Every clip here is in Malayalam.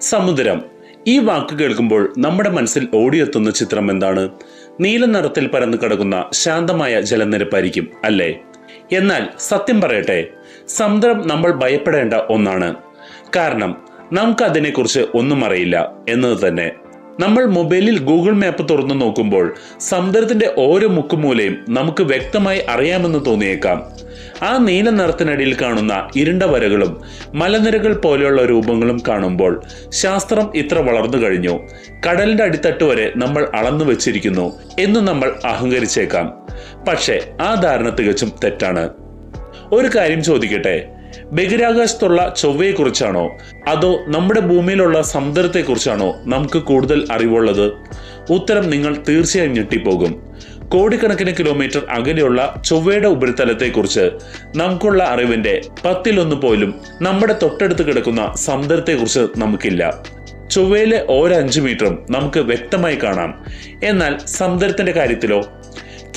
സമുദ്രം. ഈ വാക്ക് കേൾക്കുമ്പോൾ നമ്മുടെ മനസ്സിൽ ഓടിയെത്തുന്ന ചിത്രം എന്താണ്? നീല നിറത്തിൽ പരന്നു കിടക്കുന്ന ശാന്തമായ ജലനിരപ്പായിരിക്കും അല്ലേ? എന്നാൽ സത്യം പറയട്ടെ സമുദ്രം നമ്മൾ ഭയപ്പെടേണ്ട ഒന്നാണ്. കാരണം നമുക്ക് അതിനെക്കുറിച്ച് ഒന്നും അറിയില്ല എന്നത് തന്നെ. നമ്മൾ മൊബൈലിൽ ഗൂഗിൾ മാപ്പ് തുറന്നു നോക്കുമ്പോൾ സമുദ്രത്തിന്റെ ഓരോ മുക്കുമൂലയും നമുക്ക് വ്യക്തമായി അറിയാമെന്ന് തോന്നിയേക്കാം. ആ നീല നിറത്തിനടിയിൽ കാണുന്ന ഇരുണ്ട വരകളും മലനിരകൾ പോലെയുള്ള രൂപങ്ങളും കാണുമ്പോൾ ശാസ്ത്രം ഇത്ര വളർന്നു കഴിഞ്ഞു. കടലിന്റെ അടിത്തട്ട് വരെ നമ്മൾ അളന്നു വെച്ചിരിക്കുന്നു എന്ന് നമ്മൾ അഹങ്കരിച്ചേക്കാം. പക്ഷേ ആ ധാരണ തികച്ചും തെറ്റാണ്. ഒരു കാര്യം ചോദിക്കട്ടെ? ബഹിരാകാശത്തുള്ള ചൊവ്വയെക്കുറിച്ചാണോ? അതോ നമ്മുടെ ഭൂമിയിലുള്ള സമുദ്രത്തെക്കുറിച്ചാണോ നമുക്ക് കൂടുതൽ അറിവുള്ളത്? ഉത്തരം നിങ്ങൾ തീർച്ചയായും ഞെട്ടിപ്പോകും. കോടിക്കണക്കിന് കിലോമീറ്റർ അകലെയുള്ള ചൊവ്വയുടെ ഉപരിതലത്തെക്കുറിച്ച് നമുക്കുള്ള അറിവിന്റെ പത്തിലൊന്ന് പോലും നമ്മുടെ തൊട്ടടുത്ത് കിടക്കുന്ന സമുദ്രത്തെക്കുറിച്ച് നമുക്കില്ല. ചൊവ്വയിലെ ഓരോ അഞ്ചു മീറ്ററും നമുക്ക് വ്യക്തമായി കാണാം. എന്നാൽ സമുദ്രത്തിന്റെ കാര്യത്തിലോ?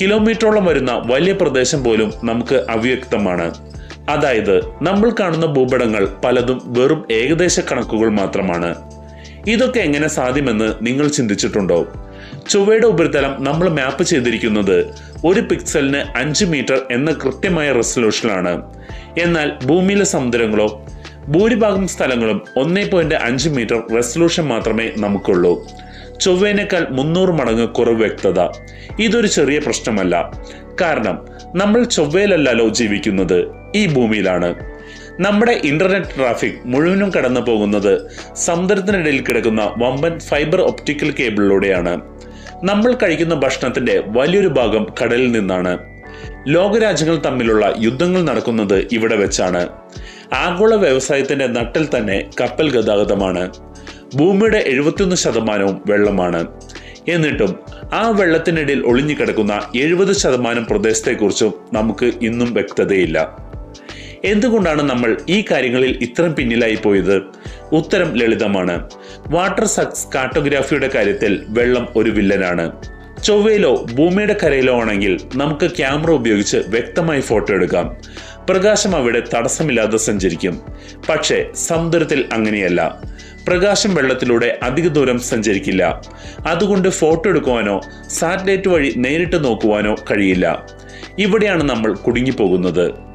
കിലോമീറ്ററോളം വരുന്ന വലിയ പ്രദേശം പോലും നമുക്ക് അവ്യക്തമാണ്. അതായത് നമ്മൾ കാണുന്ന ഭൂപടങ്ങൾ പലതും വെറും ഏകദേശ കണക്കുകൾ മാത്രമാണ്. ഇതൊക്കെ എങ്ങനെ സാധ്യമെന്ന് നിങ്ങൾ ചിന്തിച്ചിട്ടുണ്ടോ? ചൊവ്വയുടെ ഉപരിതലം നമ്മൾ മാപ്പ് ചെയ്തിരിക്കുന്നത് ഒരു പിക്സലിന് അഞ്ച് മീറ്റർ എന്ന കൃത്യമായ റെസൊല്യൂഷനിലാണ് എന്നാൽ ഭൂമിയിലെ സമുദ്രങ്ങളോ ഭൂരിഭാഗം സ്ഥലങ്ങളും ഒന്നേ പോയിന്റ് അഞ്ച് മീറ്റർ റെസൊല്യൂഷൻ മാത്രമേ നമുക്കുള്ളൂ. ചൊവ്വേനേക്കാൾ മുന്നൂറ് മടങ്ങ് കുറവ് വ്യക്തത. ഇതൊരു ചെറിയ പ്രശ്നമല്ല. കാരണം നമ്മൾ ചൊവ്വയിലല്ലല്ലോ ജീവിക്കുന്നത് ഈ ഭൂമിയിലാണ്. നമ്മുടെ ഇന്റർനെറ്റ് ട്രാഫിക് മുഴുവനും കടന്നു പോകുന്നത് സമുദ്രത്തിനിടയിൽ കിടക്കുന്ന വമ്പൻ ഫൈബർ ഒപ്റ്റിക്കൽ കേബിളിലൂടെയാണ് നമ്മൾ കഴിക്കുന്ന ഭക്ഷണത്തിന്റെ വലിയൊരു ഭാഗം കടലിൽ നിന്നാണ്. ലോകരാജ്യങ്ങൾ തമ്മിലുള്ള യുദ്ധങ്ങൾ നടക്കുന്നത് ഇവിടെ വെച്ചാണ്. ആഗോള വ്യവസായത്തിന്റെ നട്ടിൽ തന്നെ കപ്പൽ ഗതാഗതമാണ്. ഭൂമിയുടെ എഴുപത്തിയൊന്ന് ശതമാനവും വെള്ളമാണ്. എന്നിട്ടും ആ വെള്ളത്തിനിടയിൽ ഒളിഞ്ഞു കിടക്കുന്ന എഴുപത് ശതമാനം പ്രദേശത്തെക്കുറിച്ചും നമുക്ക് ഇന്നും വ്യക്തതയില്ല. എന്തുകൊണ്ടാണ് നമ്മൾ ഈ കാര്യങ്ങളിൽ ഇത്രയും പിന്നിലായി പോയത്? ഉത്തരം ലളിതമാണ്. വാട്ടർ സക്സ് കാർട്ടോഗ്രാഫിയുടെ കാര്യത്തിൽ വെള്ളം ഒരു വില്ലനാണ്. ചൊവ്വയിലോ ഭൂമിയുടെ കരയിലോ ആണെങ്കിൽ നമുക്ക് ക്യാമറ ഉപയോഗിച്ച് വ്യക്തമായി ഫോട്ടോ എടുക്കാം. പ്രകാശം അവിടെ തടസ്സമില്ലാതെ സഞ്ചരിക്കും. പക്ഷേ സമുദ്രത്തിൽ അങ്ങനെയല്ല. പ്രകാശം വെള്ളത്തിലൂടെ അധിക ദൂരം സഞ്ചരിക്കില്ല. അതുകൊണ്ട് ഫോട്ടോ എടുക്കുവാനോ സാറ്റലൈറ്റ് വഴി നേരിട്ട് നോക്കുവാനോ കഴിയില്ല. ഇവിടെയാണ് നമ്മൾ കുടുങ്ങിപ്പോകുന്നത്.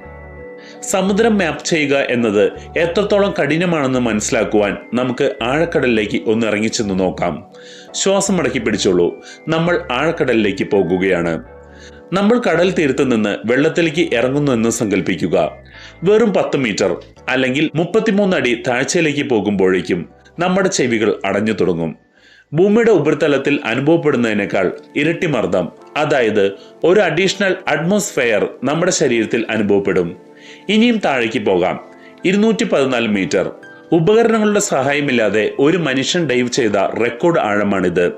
സമുദ്രം മാപ്പ് ചെയ്യുക എന്നത് എത്രത്തോളം കഠിനമാണെന്ന് മനസ്സിലാക്കുവാൻ നമുക്ക് ആഴക്കടലിലേക്ക് ഒന്ന് ഇറങ്ങിച്ചെന്ന് നോക്കാം. ശ്വാസം അടക്കി പിടിച്ചോളൂ. നമ്മൾ ആഴക്കടലിലേക്ക് പോകുകയാണ്. നമ്മൾ കടൽ തീരത്ത് നിന്ന് വെള്ളത്തിലേക്ക് ഇറങ്ങുന്നു എന്ന് സങ്കല്പിക്കുക വെറും പത്ത് മീറ്റർ അല്ലെങ്കിൽ മുപ്പത്തിമൂന്ന് അടി താഴ്ചയിലേക്ക് പോകുമ്പോഴേക്കും നമ്മുടെ ചെവികൾ അടഞ്ഞു തുടങ്ങും. ഭൂമിയുടെ ഉപരിതലത്തിൽ അനുഭവപ്പെടുന്നതിനേക്കാൾ ഇരട്ടി മർദ്ദം അതായത് ഒരു അഡീഷണൽ അറ്റ്മോസ്ഫെയർ നമ്മുടെ ശരീരത്തിൽ അനുഭവപ്പെടും. ഇനിയും താഴേക്ക് പോകാം. ഇരുന്നൂറ്റി പതിനാല് മീറ്റർ. ഉപകരണങ്ങളുടെ സഹായമില്ലാതെ ഒരു മനുഷ്യൻ ഡൈവ് ചെയ്ത റെക്കോർഡ് ആഴമാണിത്.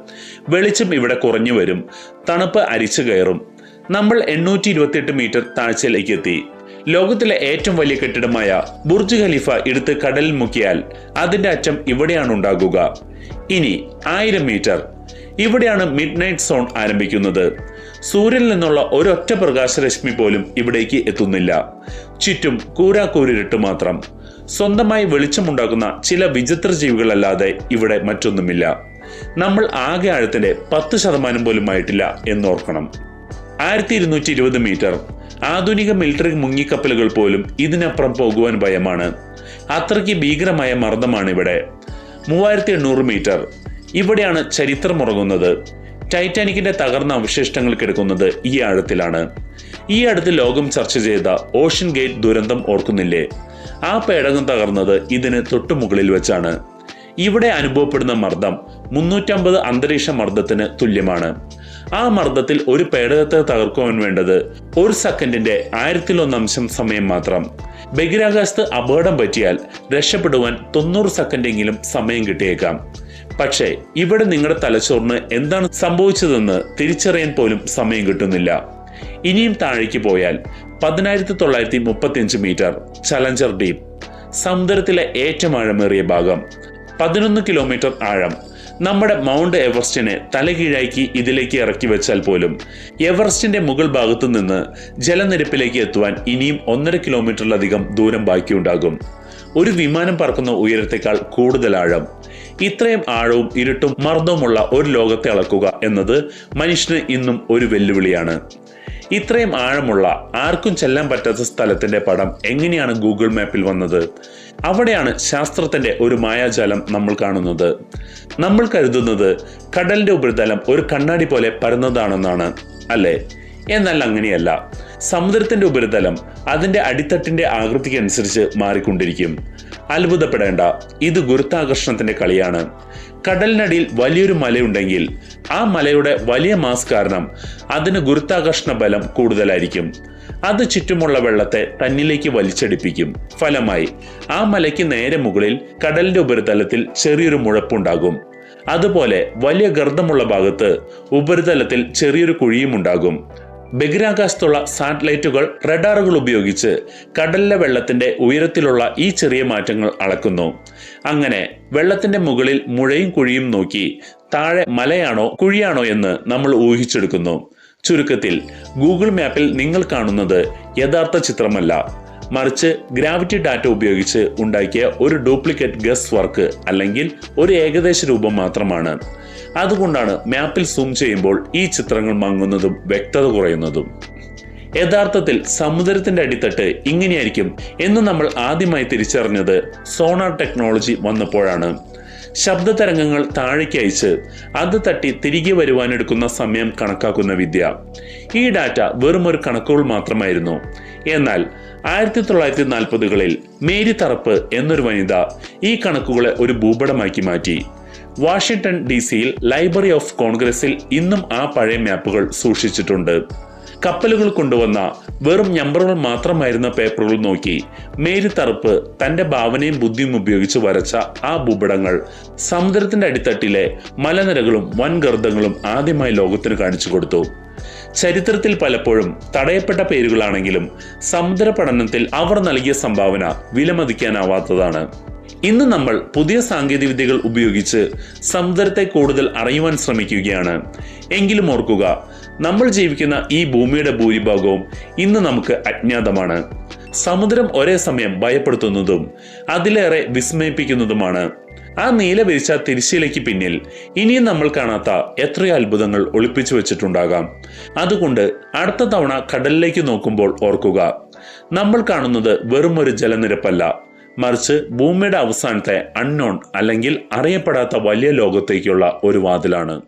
വെളിച്ചം ഇവിടെ കുറഞ്ഞു വരും. തണുപ്പ് അരിച്ചു കയറും. നമ്മൾ എണ്ണൂറ്റി ഇരുപത്തിയെട്ട് മീറ്റർ താഴ്ചയിലേക്ക് എത്തി. ലോകത്തിലെ ഏറ്റവും വലിയ കെട്ടിടമായ ബുർജ് ഖലീഫ എടുത്ത് കടലിൽ മുക്കിയാൽ അതിന്റെ അറ്റം ഇവിടെയാണ് ഉണ്ടാകുക. ഇനി ആയിരം മീറ്റർ. ഇവിടെയാണ് മിഡ് നൈറ്റ് സോൺ ആരംഭിക്കുന്നത്. സൂര്യനിൽ നിന്നുള്ള ഒരൊറ്റ പ്രകാശരശ്മി പോലും ഇവിടേക്ക് എത്തുന്നില്ല. ചുറ്റും കൂരാക്കൂരിട്ട് മാത്രം. സ്വന്തമായി വെളിച്ചമുണ്ടാക്കുന്ന ചില വിചിത്ര ജീവികളല്ലാതെ ഇവിടെ മറ്റൊന്നുമില്ല. നമ്മൾ ആകെ ആഴത്തിന്റെ പത്ത് ശതമാനം പോലും ആയിട്ടില്ല എന്നോർക്കണം. ആയിരത്തി ഇരുന്നൂറ്റി ഇരുപത് മീറ്റർ. ആധുനിക മിലിറ്ററി മുങ്ങിക്കപ്പലുകൾ പോലും ഇതിനപ്പുറം പോകുവാൻ ഭയമാണ്. അത്രയ്ക്ക് ഭീകരമായ മർദ്ദമാണ് ഇവിടെ. മൂവായിരത്തി എണ്ണൂറ് മീറ്റർ. ഇവിടെയാണ് ചരിത്രം ഉറങ്ങുന്നത് ടൈറ്റാനിക്കിന്റെ തകർന്ന അവശിഷ്ടങ്ങൾ കിടക്കുന്നത് ഈ ആഴത്തിലാണ്. ഈ അടുത്ത് ലോകം ചർച്ച ചെയ്ത ഓഷൻ ഗേറ്റ് ദുരന്തം ഓർക്കുന്നില്ലേ? ആ പേടകം തകർന്നത് ഇതിന് തൊട്ടുമുകളിൽ വെച്ചാണ്. ഇവിടെ അനുഭവപ്പെടുന്ന മർദ്ദം മുന്നൂറ്റമ്പത് അന്തരീക്ഷ മർദ്ദത്തിന് തുല്യമാണ്. ആ മർദ്ദത്തിൽ ഒരു പേടകത്തെ തകർക്കുവാൻ വേണ്ടത് ഒരു സെക്കൻഡിന്റെ ആയിരത്തിലൊന്നംശം സമയം മാത്രം. ബഹിരാകാശത്ത് അപകടം പറ്റിയാൽ രക്ഷപ്പെടുവാൻ തൊണ്ണൂറ് സെക്കൻഡെങ്കിലും സമയം കിട്ടിയേക്കാം. പക്ഷേ ഇവിടെ നിങ്ങളുടെ തലച്ചോറിന് എന്താണ് സംഭവിച്ചതെന്ന് തിരിച്ചറിയാൻ പോലും സമയം കിട്ടുന്നില്ല. ഇനിയും താഴേക്ക് പോയാൽ പതിനായിരത്തി തൊള്ളായിരത്തി മുപ്പത്തിയഞ്ച് മീറ്റർ ചലഞ്ചർ ഡീപ് സമുദ്രത്തിലെ ഏറ്റവും ആഴമേറിയ ഭാഗം പതിനൊന്ന് കിലോമീറ്റർ ആഴം. നമ്മുടെ മൗണ്ട് എവറസ്റ്റിനെ തലകീഴാക്കി ഇതിലേക്ക് ഇറക്കി വെച്ചാൽ പോലും എവറസ്റ്റിന്റെ മുകൾ ഭാഗത്തു നിന്ന് ജലനിരപ്പിലേക്ക് എത്തുവാൻ ഇനിയും ഒന്നര കിലോമീറ്ററിലധികം ദൂരം ബാക്കിയുണ്ടാകും. ഒരു വിമാനം പറക്കുന്ന ഉയരത്തെക്കാൾ കൂടുതൽ ആഴം ഇത്രയും ആഴവും ഇരുട്ടും മർദ്ദവുമുള്ള ഒരു ലോകത്തെ അളക്കുക എന്നത് മനുഷ്യന് ഇന്നും ഒരു വെല്ലുവിളിയാണ്. ഇത്രയും ആഴമുള്ള ആർക്കും ചെല്ലാൻ പറ്റാത്ത സ്ഥലത്തിന്റെ പടം എങ്ങനെയാണ് ഗൂഗിൾ മാപ്പിൽ വന്നത്? അവിടെയാണ് ശാസ്ത്രത്തിന്റെ ഒരു മായാജാലം നമ്മൾ കാണുന്നത്. നമ്മൾ കരുതുന്നത് കടലിന്റെ ഉപരിതലം ഒരു കണ്ണാടി പോലെ പരന്നതാണെന്നാണ് അല്ലേ? എന്നാൽ അങ്ങനെയല്ല. സമുദ്രത്തിന്റെ ഉപരിതലം അതിന്റെ അടിത്തട്ടിന്റെ ആകൃതിക്ക് അനുസരിച്ച് മാറിക്കൊണ്ടിരിക്കും. അത്ഭുതപ്പെടേണ്ട. ഇത് ഗുരുത്വാകർഷണത്തിന്റെ കളിയാണ്. കടലിനടിയിൽ വലിയൊരു മലയുണ്ടെങ്കിൽ ആ മലയുടെ വലിയ മാസ് കാരണം അതിന് ഗുരുത്വാകർഷണ ബലം കൂടുതലായിരിക്കും. അത് ചുറ്റുമുള്ള വെള്ളത്തെ തന്നിലേക്ക് വലിച്ചടിപ്പിക്കും. ഫലമായി ആ മലയ്ക്ക് നേരെ മുകളിൽ കടലിന്റെ ഉപരിതലത്തിൽ ചെറിയൊരു മുഴപ്പുണ്ടാകും. അതുപോലെ വലിയ ഗർദ്ദമുള്ള ഭാഗത്ത് ഉപരിതലത്തിൽ ചെറിയൊരു കുഴിയും ഉണ്ടാകും. ബഹിരാകാശത്തുള്ള സാറ്റലൈറ്റുകൾ റഡാറുകൾ ഉപയോഗിച്ച് കടലിലെ വെള്ളത്തിന്റെ ഉയരത്തിലുള്ള ഈ ചെറിയ മാറ്റങ്ങൾ അളക്കുന്നു. അങ്ങനെ വെള്ളത്തിന്റെ മുകളിൽ മുഴയും കുഴിയും നോക്കി താഴെ മലയാണോ കുഴിയാണോ എന്ന് നമ്മൾ ഊഹിച്ചെടുക്കുന്നു. ചുരുക്കത്തിൽ ഗൂഗിൾ മാപ്പിൽ നിങ്ങൾ കാണുന്നത് യഥാർത്ഥ ചിത്രമല്ല. മറിച്ച് ഗ്രാവിറ്റി ഡാറ്റ ഉപയോഗിച്ച് ഉണ്ടാക്കിയ ഒരു ഡ്യൂപ്ലിക്കേറ്റ് ഗസ് വർക്ക് അല്ലെങ്കിൽ ഒരു ഏകദേശ രൂപം മാത്രമാണ്. അതുകൊണ്ടാണ് മാപ്പിൽ സൂം ചെയ്യുമ്പോൾ ഈ ചിത്രങ്ങൾ മങ്ങുന്നതും വ്യക്തത കുറയുന്നതും. യഥാർത്ഥത്തിൽ സമുദ്രത്തിന്റെ അടിത്തട്ട് ഇങ്ങനെയായിരിക്കും എന്ന് നമ്മൾ ആദ്യമായി തിരിച്ചറിഞ്ഞത് സോണാർ ടെക്നോളജി വന്നപ്പോഴാണ്. ശബ്ദ തരംഗങ്ങൾ താഴേക്ക് അയച്ച് അത് തട്ടി തിരികെ വരുവാനെടുക്കുന്ന സമയം കണക്കാക്കുന്ന വിദ്യ. ഈ ഡാറ്റ വെറും ഒരു കണക്കുകൾ മാത്രമായിരുന്നു. എന്നാൽ ആയിരത്തി തൊള്ളായിരത്തി നാൽപ്പതുകളിൽ മേരി തറപ്പ് എന്നൊരു വനിത ഈ കണക്കുകളെ ഒരു ഭൂപടമാക്കി മാറ്റി. വാഷിംഗ്ടൺ ഡി സിയിൽ ലൈബ്രറി ഓഫ് കോൺഗ്രസിൽ ഇന്നും ആ പഴയ മാപ്പുകൾ സൂക്ഷിച്ചിട്ടുണ്ട്. കപ്പലുകൾ കൊണ്ടുവന്ന വെറും നമ്പറുകൾ മാത്രമായിരുന്ന പേപ്പറുകൾ നോക്കി മേരി തറുപ്പ് തന്റെ ഭാവനയും ബുദ്ധിയും ഉപയോഗിച്ച് വരച്ച ആ ഭൂപടങ്ങൾ സമുദ്രത്തിന്റെ അടിത്തട്ടിലെ മലനിരകളും വൻഗർദ്ദങ്ങളും ആദ്യമായി ലോകത്തിന് കാണിച്ചു കൊടുത്തു. ചരിത്രത്തിൽ പലപ്പോഴും തടയപ്പെട്ട പേരുകളാണെങ്കിലും സമുദ്ര പഠനത്തിൽ അവർ നൽകിയ സംഭാവന വിലമതിക്കാനാവാത്തതാണ്. ഇന്ന് നമ്മൾ പുതിയ സാങ്കേതിക വിദ്യകൾ ഉപയോഗിച്ച് സമുദ്രത്തെ കൂടുതൽ അറിയുവാൻ ശ്രമിക്കുകയാണ്. എങ്കിലും ഓർക്കുക നമ്മൾ ജീവിക്കുന്ന ഈ ഭൂമിയുടെ ഭൂരിഭാഗവും ഇന്ന് നമുക്ക് അജ്ഞാതമാണ്. സമുദ്രം ഒരേ സമയം ഭയപ്പെടുത്തുന്നതും അതിലേറെ വിസ്മയിപ്പിക്കുന്നതുമാണ്. ആ നീല വിരിച്ച തിരിശീലയ്ക്ക് പിന്നിൽ ഇനിയും നമ്മൾ കാണാത്ത എത്രയോ അത്ഭുതങ്ങൾ ഒളിപ്പിച്ചു വെച്ചിട്ടുണ്ടാകാം. അതുകൊണ്ട് അടുത്ത തവണ കടലിലേക്ക് നോക്കുമ്പോൾ ഓർക്കുക നമ്മൾ കാണുന്നത് വെറും ഒരു ജലനിരപ്പല്ല. മറിച്ച് ഭൂമിയുടെ അവസാനത്തെ അൺനോൺ അല്ലെങ്കിൽ അറിയപ്പെടാത്ത വലിയ ലോകത്തേക്കുള്ള ഒരു വാതിലാണ്.